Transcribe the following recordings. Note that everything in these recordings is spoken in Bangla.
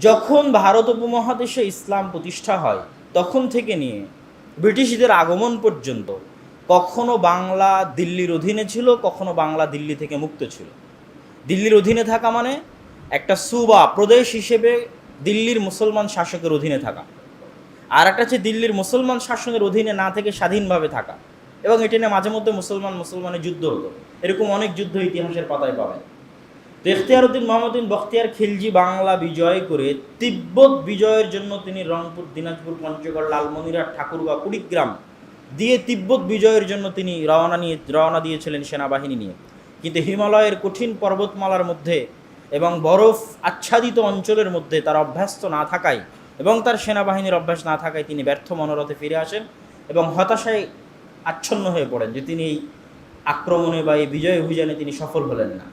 যখন ভারত উপমহাদেশে ইসলাম প্রতিষ্ঠা হয়, তখন থেকে নিয়ে ব্রিটিশদের আগমন পর্যন্ত কখনো বাংলা দিল্লির অধীনে ছিল, কখনো বাংলা দিল্লি থেকে মুক্ত ছিল। দিল্লির অধীনে থাকা মানে একটা সুবা প্রদেশ হিসেবে দিল্লির মুসলমান শাসকের অধীনে থাকা। আর একটা হচ্ছে দিল্লির মুসলমান শাসনের অধীনে না থেকে স্বাধীনভাবে থাকা। এবং এটা নিয়ে মাঝে মধ্যে মুসলমান মুসলমানের যুদ্ধ হতো। এরকম অনেক যুদ্ধ ইতিহাসের পাতায় পাবেন। তো ইখতিয়ার উদ্দিন মোহাম্মদিন বখতিয়ার খিলজি বাংলা বিজয় করে তিব্বত বিজয়ের জন্য তিনি রংপুর, দিনাজপুর, পঞ্চগড়, লালমনিরহাট, ঠাকুরগাঁও, কুড়িগ্রাম দিয়ে তিব্বত বিজয়ের জন্য তিনি রওনা নিয়ে, রওনা দিয়েছিলেন সেনাবাহিনী নিয়ে। কিন্তু হিমালয়ের কঠিন পর্বতমালার মধ্যে এবং বরফ আচ্ছাদিত অঞ্চলের মধ্যে তার অভ্যস্ত না থাকায় এবং তার সেনাবাহিনীর অভ্যাস না থাকায় তিনি ব্যর্থ মনোরথে ফিরে আসেন এবং হতাশায় আচ্ছন্ন হয়ে পড়েন যে তিনি এই আক্রমণে বা এই বিজয় অভিযানে তিনি সফল হলেন না।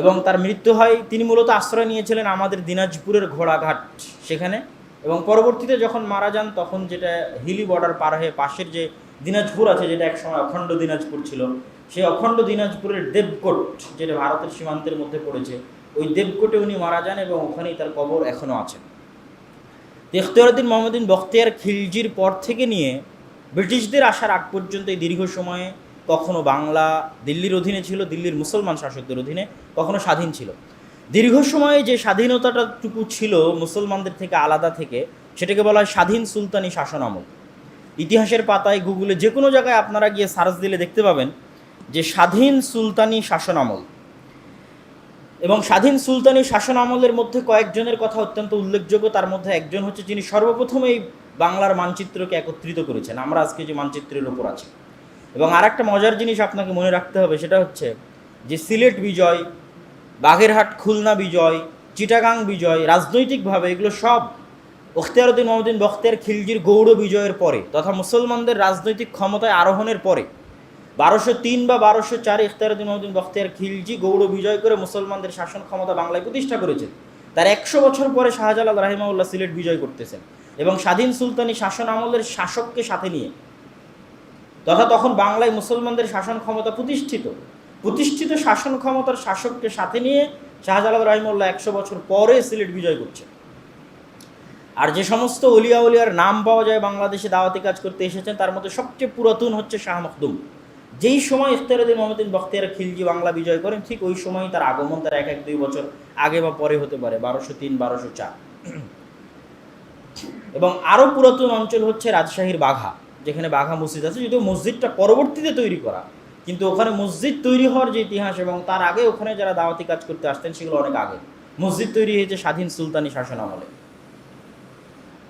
এবং তার মৃত্যু হয়, তিনি মূলত আশ্রয় নিয়েছিলেন আমাদের দিনাজপুরের ঘোড়াঘাট সেখানে। এবং পরবর্তীতে যখন মারা যান, তখন যেটা হিলি বর্ডার পার হয়ে পাশের যে দিনাজপুর আছে, যেটা একসময় অখণ্ড দিনাজপুর ছিল, সেই অখণ্ড দিনাজপুরের দেবকোট, যেটা ভারতের সীমান্তের মধ্যে পড়েছে, ওই দেবকোটে উনি মারা যান এবং ওখানেই তার কবর এখনও আছে। ইখতিয়ারুদ্দিন মোহাম্মদিন বখতিয়ার খিলজির পর থেকে নিয়ে ব্রিটিশদের আসার আগ পর্যন্ত এই দীর্ঘ সময়ে কখনো বাংলা দিল্লির অধীনে ছিল, দিল্লির মুসলমান শাসকদের অধীনে কখনো স্বাধীন ছিল। দীর্ঘ সময়ে যে স্বাধীনতাটাটুকু ছিল মুসলমানদের থেকে আলাদা থেকে, সেটাকে বলা হয় স্বাধীন সুলতানি শাসন আমল। ইতিহাসের পাতায় গুগলে যে কোনো জায়গায় আপনারা গিয়ে সার্চ দিলে দেখতে পাবেন যে স্বাধীন সুলতানি শাসন আমল। এবং স্বাধীন সুলতানি শাসন আমলের মধ্যে কয়েকজনের কথা অত্যন্ত উল্লেখযোগ্য, তার মধ্যে একজন হচ্ছে যিনি সর্বপ্রথম এই বাংলার মানচিত্রকে একত্রিত করেছেন। আমরা আজকে যে মানচিত্রের ওপর আছি। এবং আর একটা মজার জিনিস আপনাকে মনে রাখতে হবে, সেটা হচ্ছে যে সিলেট বিজয়, বাগেরহাট, খুলনা বিজয়, চিটাগাং বিজয়, রাজনৈতিকভাবে এগুলো সব অখতিয়ারুদ্দিন মোহাম্মদিন বখতিয়ার খিলজির গৌড় বিজয়ের পরে তথা মুসলমানদের রাজনৈতিক ক্ষমতায় আরোহণের পরে বারোশো তিন বা বারোশো চার ইখতিয়ারুদ্দিন মোহাম্মদিন বখতিয়ার খিলজি গৌড় বিজয় করে মুসলমানদের শাসন ক্ষমতা বাংলায় প্রতিষ্ঠা করেছেন তার একশো বছর পরে শাহজালাল রাহিমাউল্লাহ সিলেট বিজয় করতেছেন এবং স্বাধীন সুলতানি শাসন আমলের শাসককে সাথে নিয়ে তথা তখন বাংলায় মুসলমানদের শাসন ক্ষমতা প্রতিষ্ঠিত। প্রতিষ্ঠিত শাসন ক্ষমতার শাসককে সাথে নিয়ে শাহজালাল রাহিমুল্লাহ একশো বছর পরে সিলেট বিজয় করছে আর যে সমস্ত অলিয়া উলিয়ার নাম পাওয়া যায়, বাংলাদেশে দাওয়াতি কাজ করতে এসেছেন, তার মধ্যে সবচেয়ে পুরাতন হচ্ছে শাহ মখদুম। যেই সময় ইখতিয়ারুদ্দিন মোহাম্মদিন বখতিয়ার খিলজি বাংলা বিজয় করেন, ঠিক ওই সময় তার আগমন তার এক এক, দুই বছর আগে বা পরে হতে পারে, বারোশো তিন, বারোশো চার। এবং আরও পুরাতন অঞ্চল হচ্ছে রাজশাহীর বাঘা। যেখানে বাঘা মসজিদ আছে, যদিও মসজিদটা পরবর্তীতে তৈরি করা। কিন্তু ওখানে মসজিদ তৈরি হওয়ার যে ইতিহাস এবং তার আগে ওখানে যারা দাওয়াতি কাজ করতে আসতেন, সেগুলো অনেক আগে। মসজিদ তৈরি হয়েছে স্বাধীন সুলতানি শাসন আমলে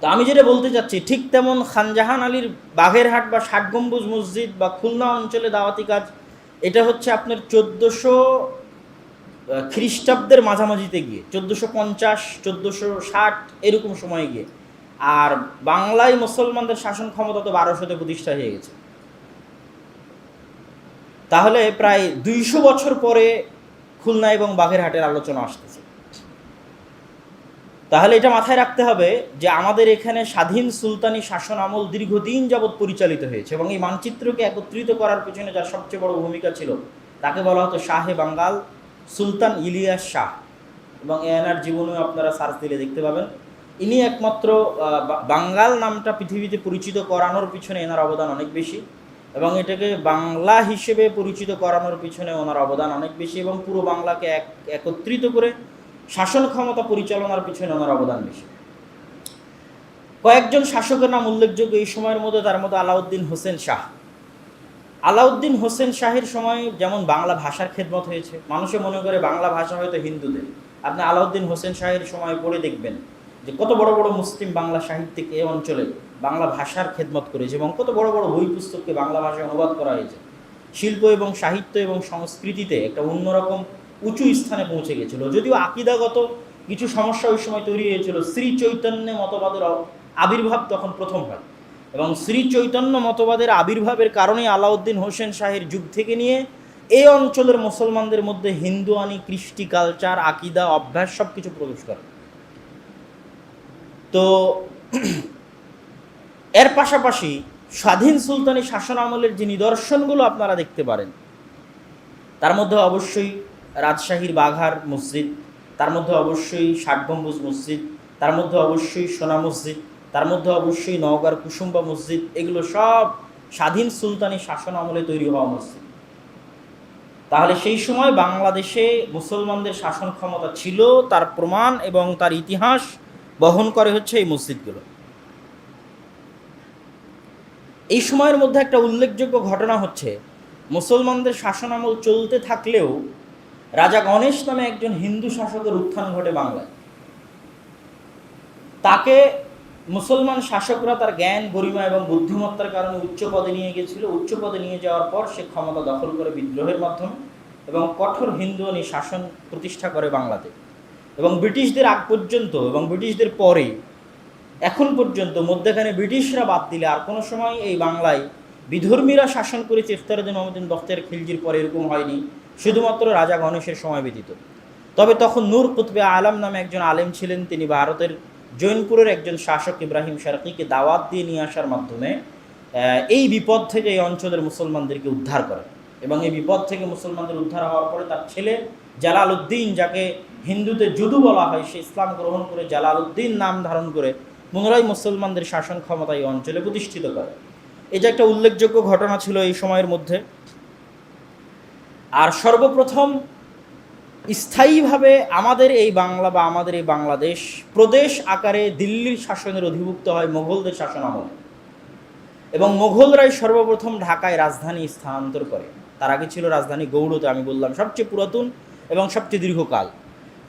তো আমি যেটা বলতে চাচ্ছি, ঠিক তেমন খানজাহান আলীর বাঘেরহাট বা ষাট গম্বুজ মসজিদ বা খুলনা অঞ্চলে দাওয়াতি কাজ, এটা হচ্ছে আপনার চোদ্দোশো খ্রিস্টাব্দের মাঝামাঝিতে গিয়ে, চোদ্দোশো পঞ্চাশ, চোদ্দোশো ষাট এরকম সময়ে গিয়ে। আর বাংলায় মুসলমানদের শাসন ক্ষমতা তো বারোশোতে প্রতিষ্ঠা হয়ে গেছে। তাহলে প্রায় দুইশো বছর পরে খুলনা এবং বাঘেরহাটের আলোচনা আসতেছে। তাহলে এটা মাথায় রাখতে হবে যে আমাদের এখানে স্বাধীন সুলতানি শাসন আমল দীর্ঘদিন যাবৎ পরিচালিত হয়েছে এবং এই মানচিত্রকে একত্রিত করার পেছনে যার সবচেয়ে বড় ভূমিকা ছিল, তাকে বলা হতো শাহে বাঙ্গাল সুলতান ইলিয়াস শাহ। এবং এনার জীবনেও আপনারা সার্চ দিলে দেখতে পাবেন। ইনি একমাত্র বাঙ্গাল নামটা পৃথিবীতে পরিচিত করানোর পিছনে এনার অবদান অনেক বেশি এবং এটাকে বাংলা হিসেবে পরিচিত করানোর পিছনে ওনার অবদান অনেক বেশি এবং পুরো বাংলাকে এক, একত্রিত করে শাসন ক্ষমতা পরিচালনার পিছনে ওনার অবদান বেশি। কয়েকজন শাসকের নাম উল্লেখযোগ্য এই সময়ের মধ্যে তার মধ্যে আলাউদ্দিন হোসেন শাহ। আলাউদ্দিন হোসেন শাহের সময় যেমন বাংলা ভাষার খেদমত হয়েছে, মানুষে মনে করে বাংলা ভাষা হয়তো হিন্দুদের। আপনি আলাউদ্দিন হোসেন শাহের সময় পড়ে দেখবেন। যে কত বড় বড় মুসলিম বাংলা সাহিত্যিক এই অঞ্চলে বাংলা ভাষার খেদমত করেছে এবং কত বড় বড় বই পুস্তককে বাংলা ভাষায় অনুবাদ করা হয়েছে। শিল্প এবং সাহিত্য এবং সংস্কৃতিতে একটা অন্যরকম উঁচু স্থানে পৌঁছে গেছিল। যদিও আকিদাগত কিছু সমস্যা ওই সময় তৈরি হয়েছিল। শ্রী চৈতন্য মতবাদের আবির্ভাব তখন প্রথম হয় এবং শ্রী চৈতন্য মতবাদের আবির্ভাবের কারণেই আলাউদ্দিন হোসেন শাহের যুগ থেকে নিয়ে এই অঞ্চলের মুসলমানদের মধ্যে হিন্দুয়ানি, কৃষ্টি, কালচার, আকিদা, অভ্যাস সব কিছু প্রবেশ করে। তো এর পাশাপাশি স্বাধীন সুলতানি শাসন আমলের যে নিদর্শনগুলো আপনারা দেখতে পারেন, তার মধ্যে অবশ্যই রাজশাহীর বাঘার মসজিদ, তার মধ্যে অবশ্যই ষাট গম্বুজ মসজিদ, তার মধ্যে অবশ্যই সোনা মসজিদ, তার মধ্যে অবশ্যই নওগাঁর কুসুম্বা মসজিদ, এগুলো সব স্বাধীন সুলতানি শাসন আমলে তৈরি হওয়া মসজিদ। তাহলে সেই সময় বাংলাদেশে মুসলমানদের শাসন ক্ষমতা ছিল, তার প্রমাণ এবং তার ইতিহাস বহন করে হচ্ছে এই মসজিদগুলো। এই সময়ের মধ্যে একটা উল্লেখযোগ্য ঘটনা হচ্ছে, মুসলমানদের শাসনামল চলতে থাকলেও রাজা গণেশ নামে একজন হিন্দু শাসকের উত্থান ঘটে বাংলায়। তাকে মুসলমান শাসকরা তার জ্ঞান, গরিমা এবং বুদ্ধিমত্তার কারণে উচ্চ পদে নিয়ে গেছিল। উচ্চ পদে নিয়ে যাওয়ার পর সে ক্ষমতা দখল করে বিদ্রোহের মাধ্যমে এবং কঠোর হিন্দুয়ানি শাসন প্রতিষ্ঠা করে বাংলাতে। এবং ব্রিটিশদের আগ পর্যন্ত এবং ব্রিটিশদের পরে, এখন পর্যন্ত মধ্যেখানে ব্রিটিশরা বাদ দিলে আর কোনো সময় এই বাংলায় বিধর্মীরা শাসন করেছে ইফতারুদ্দিন মোহাম্মদিন বখতিয়ার খিলজির পরে এরকম হয়নি, শুধুমাত্র রাজা গণেশের সময় ব্যতীত। তবে তখন নূর কুতবে আলম নামে একজন আলেম ছিলেন, তিনি ভারতের জৈনপুরের একজন শাসক ইব্রাহিম শারকিকে দাওয়াত দিয়ে নিয়ে আসার মাধ্যমে এই বিপদ থেকে এই অঞ্চলের মুসলমানদেরকে উদ্ধার করেন। এবং এই বিপদ থেকে মুসলমানদের উদ্ধার হওয়ার পরে তার ছেলে জালাল উদ্দিন, যাকে হিন্দুতে জুদু বলা হয়, সে ইসলাম গ্রহণ করে জালাল উদ্দিন নাম ধারণ করে পুনরায় মুসলমানদের শাসন ক্ষমতা এই অঞ্চলে প্রতিষ্ঠিত করে। এটা একটা উল্লেখযোগ্য ঘটনা ছিল এই সময়ের মধ্যে। আর সর্বপ্রথম স্থায়ীভাবে আমাদের এই বাংলা বা আমাদের এই বাংলাদেশ প্রদেশ আকারে দিল্লির শাসনের অধিভুক্ত হয় মোগলদের শাসন আমলে। এবং মোঘলরাই সর্বপ্রথম ঢাকায় রাজধানী স্থানান্তর করে। তার আগে ছিল রাজধানী গৌড়তে আমি বললাম সবচেয়ে পুরাতন এবং সবচেয়ে দীর্ঘকাল।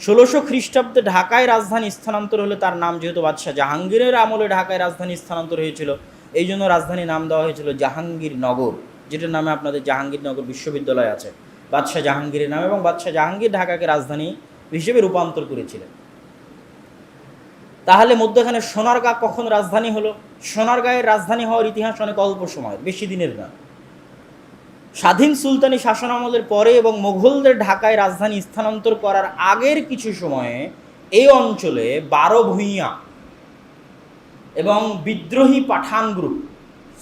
ষোলোশো খ্রিস্টাব্দে ঢাকায় রাজধানী স্থানান্তর হলে তার নাম, যেহেতু বাদশাহ জাহাঙ্গীরের আমলে ঢাকায় রাজধানী স্থানান্তর হয়েছিল, এই জন্য রাজধানী নাম দেওয়া হয়েছিল জাহাঙ্গীরনগর, যেটার নামে আপনাদের জাহাঙ্গীরনগর বিশ্ববিদ্যালয় আছে। বাদশাহ জাহাঙ্গীরের নাম এবং বাদশাহ জাহাঙ্গীর ঢাকাকে রাজধানী হিসেবে রূপান্তর করেছিলেন। তাহলে মধ্যখানে সোনারগাঁ কখন রাজধানী হলো? সোনারগাঁয়ের রাজধানী হওয়ার ইতিহাস অনেক অল্প সময় বেশি দিনের না। স্বাধীন সুলতানি শাসন আমলের পরে এবং মোগলদের ঢাকায় রাজধানী স্থানান্তর করার আগের কিছু সময়ে এই অঞ্চলে বারো ভূঁইয়া এবং বিদ্রোহী পাঠান গ্রুপ,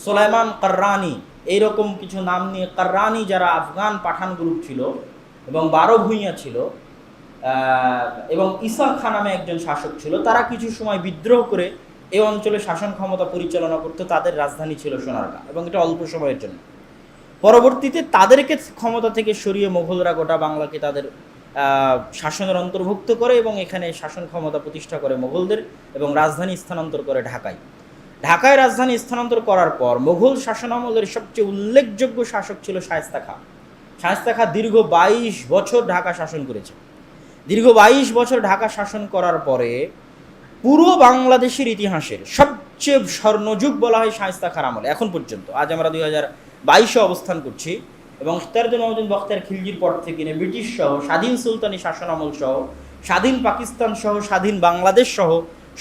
সোলাইমান কার্রানি, এইরকম কিছু নাম নিয়ে কার্রানি যারা আফগান পাঠান গ্রুপ ছিল এবং বারো ভূঁইয়া ছিল এবং ইসা খান নামে একজন শাসক ছিল, তারা কিছু সময় বিদ্রোহ করে এই অঞ্চলে শাসন ক্ষমতা পরিচালনা করতো, তাদের রাজধানী ছিল সোনারগাঁ এবং এটা অল্প সময়ের জন্য। পরবর্তীতে তাদেরকে ক্ষমতা থেকে সরিয়ে মোঘলরা গোটা বাংলাকে তাদের শাসনের অন্তর্ভুক্ত করে এবং এখানে শাসন ক্ষমতা প্রতিষ্ঠা করে মোঘলদের এবং রাজধানী স্থানান্তর করে ঢাকায়। ঢাকায় রাজধানী স্থানান্তর করার পর মোগল শাসনামলের সবচেয়ে উল্লেখযোগ্য শাসক ছিল শায়েস্তা খাঁ। শায়েস্তা খাঁ দীর্ঘ বাইশ বছর ঢাকা শাসন করেছে। দীর্ঘ বাইশ বছর ঢাকা শাসন করার পরে পুরো বাংলাদেশের ইতিহাসের সবচেয়ে স্বর্ণযুগ বলা হয় শায়েস্তা খার আমলে, এখন পর্যন্ত। আজ আমরা দুই হাজার বাইশে অবস্থান করছি এবং ইখতারুদ্দিন মহদিন বখতিয়ার খিলজির পর থেকে নিয়ে ব্রিটিশ সহ, স্বাধীন সুলতানি শাসন আমল সহ, স্বাধীন পাকিস্তান সহ, স্বাধীন বাংলাদেশ সহ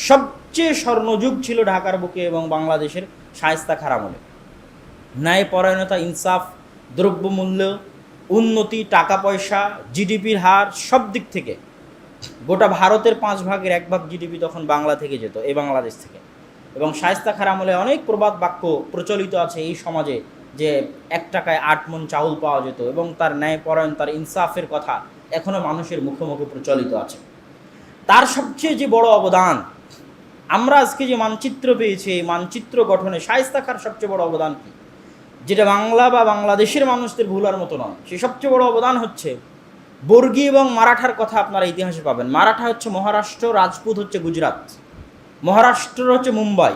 সবচেয়ে স্বর্ণযুগ ছিল ঢাকার বুকে এবং বাংলাদেশের শায়েস্তা খার আমলে। ন্যায় পরায়ণতা, ইনসাফ, দ্রব্যমূল্য, উন্নতি, টাকা পয়সা, জিডিপির হার সব দিক থেকে গোটা ভারতের পাঁচ ভাগের এক ভাগ জিডিপি তখন বাংলা থেকে যেত, এই বাংলাদেশ থেকে। এবং শায়েস্তা খার আমলে অনেক প্রবাদ বাক্য প্রচলিত আছে এই সমাজে। যে এক টাকায় আট মন চাউল পাওয়া যেত এবং তার ন্যায় পরায়ণ, তার ইনসাফের কথা এখনও মানুষের মুখে মুখে প্রচলিত আছে। তার সবচেয়ে যে বড় অবদান, আমরা আজকে যে মানচিত্র পেয়েছি, এই মানচিত্র গঠনে শায়েস্তা খার সবচেয়ে বড় অবদান কি? যেটা বাংলা বা বাংলাদেশের মানুষদের ভুলার মতো নয়। সে সবচেয়ে বড় অবদান হচ্ছে বর্গী এবং মারাঠার কথা আপনারা ইতিহাসে পাবেন। মারাঠা হচ্ছে মহারাষ্ট্র, রাজপুত হচ্ছে গুজরাট। মহারাষ্ট্র হচ্ছে মুম্বাই।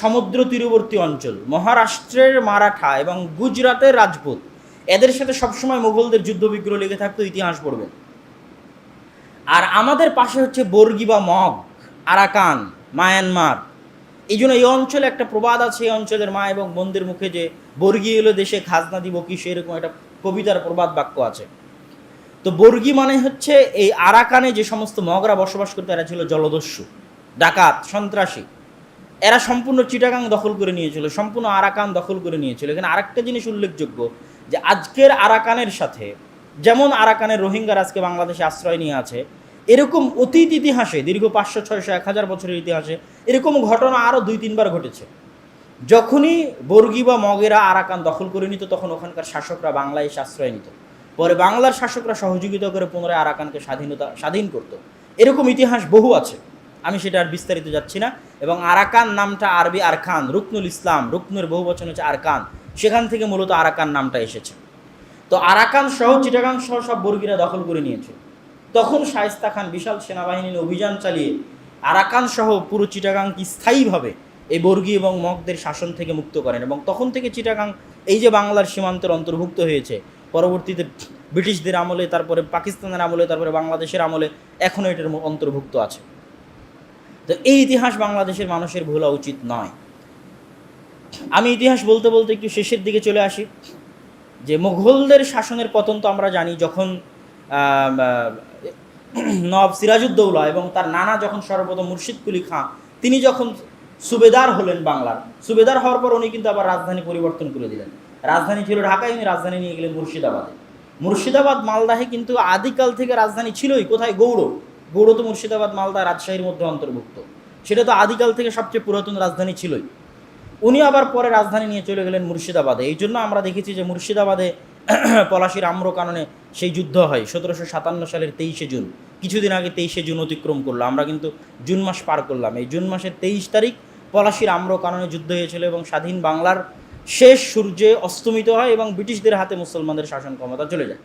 সমুদ্র তীরবর্তী অঞ্চল, মহারাষ্ট্রের মারাঠা এবং গুজরাটের রাজপুত। এদের সাথে সবসময় মুঘলদের যুদ্ধ বিগ্রহ লেগে থাকতো, ইতিহাস পড়বেন আর আমাদের পাশে হচ্ছে বর্গি বা মগ, আরাকান, মায়ানমার। এই জন্য এই অঞ্চলে একটা প্রবাদ আছে, এই অঞ্চলের মা এবং বোনদের মুখে যে বর্গি এলো দেশে খাজনা দিব কি, সেরকম একটা কবিতার প্রবাদ বাক্য আছে। তো বর্গি মানে হচ্ছে এই আরাকানে যে সমস্ত মগরা বসবাস করতো, এরা ছিল জলদস্যু, ডাকাত, সন্ত্রাসী। এরা সম্পূর্ণ চিটাগাং দখল করে নিয়েছিল, সম্পূর্ণ আরাকান দখল করে নিয়েছিল। এখানে আরেকটা জিনিস উল্লেখযোগ্য, যে আজকের আরাকানের সাথে, যেমন আরাকানের রোহিঙ্গার আজকে বাংলাদেশে আশ্রয় নিয়ে আছে, এরকম অতীত ইতিহাসে, দীর্ঘ পাঁচশো, ছয়শো, এক হাজার বছরের ইতিহাসে, এরকম ঘটনা আরও দুই, তিনবার ঘটেছে। যখনই বর্গি বা মগেরা আরাকান দখল করে নিত, তখন ওখানকার শাসকরা বাংলায় আশ্রয় নিত। পরে বাংলার শাসকরা সহযোগিতা করে পুনরায় আরাকানকে স্বাধীনতা, স্বাধীন করতো। এরকম ইতিহাস বহু আছে। আমি সেটা আর বিস্তারিত যাচ্ছি না। এবং আরাকান নামটা আরবি আরখান রুকনুল ইসলাম, রুকনুর বহু বচন হচ্ছে আরকান। সেখান থেকে মূলত আরাকান নামটা এসেছে। তো আরাকান সহ চিটাগাং সহ সব বর্গীরা দখল করে নিয়েছে। তখন শায়েস্তা খান বিশাল সেনাবাহিনীর অভিযান চালিয়ে আরাকান সহ পুরো চিটাগাংকে স্থায়ীভাবে এই বর্গী এবং মগদের শাসন থেকে মুক্ত করেন। এবং তখন থেকে চিটাগাং এই যে বাংলার সীমান্তের অন্তর্ভুক্ত হয়েছে, পরবর্তীতে ব্রিটিশদের আমলে, তারপরে পাকিস্তানের আমলে, তারপরে বাংলাদেশের আমলে, এখনও এটার অন্তর্ভুক্ত আছে। তো এই ইতিহাস বাংলাদেশের মানুষের ভোলা উচিত নয়। আমি ইতিহাস বলতে বলতে একটু শেষের দিকে চলে আসি। যে মুঘলদের শাসনের পতন তো আমরা জানি যখন আহ, সিরাজউদ্দৌলা এবং তার নানা যখন সর্বপ্রথম মুর্শিদ কুলি খাঁ তিনি যখন সুবেদার হলেন বাংলার সুবেদার হওয়ার পর উনি কিন্তু আবার রাজধানী পরিবর্তন করে দিলেন। রাজধানী ছিল ঢাকায় উনি রাজধানী নিয়ে গেলেন মুর্শিদাবাদে। মুর্শিদাবাদ মালদাহে কিন্তু আদিকাল থেকে রাজধানী ছিলই কোথায়? গৌড়। গৌড় তো মুর্শিদাবাদ, মালদা রাজশাহীর মধ্যে অন্তর্ভুক্ত। সেটা তো আদিকাল থেকে সবচেয়ে পুরাতন রাজধানী ছিলই। উনি আবার পরে রাজধানী নিয়ে চলে গেলেন মুর্শিদাবাদে। এই জন্য আমরা দেখেছি যে মুর্শিদাবাদে পলাশির আম্র কাননে সেই যুদ্ধ হয় সতেরোশো সাতান্ন সালের তেইশে জুন। কিছুদিন আগে তেইশে জুন অতিক্রম করল। আমরা কিন্তু জুন মাস পার করলাম। এই জুন মাসের তেইশ তারিখ পলাশির আম্র কাননে যুদ্ধ হয়েছিল এবং স্বাধীন বাংলার শেষ সূর্যে অস্তমিত হয় এবং ব্রিটিশদের হাতে মুসলমানদের শাসন ক্ষমতা চলে যায়।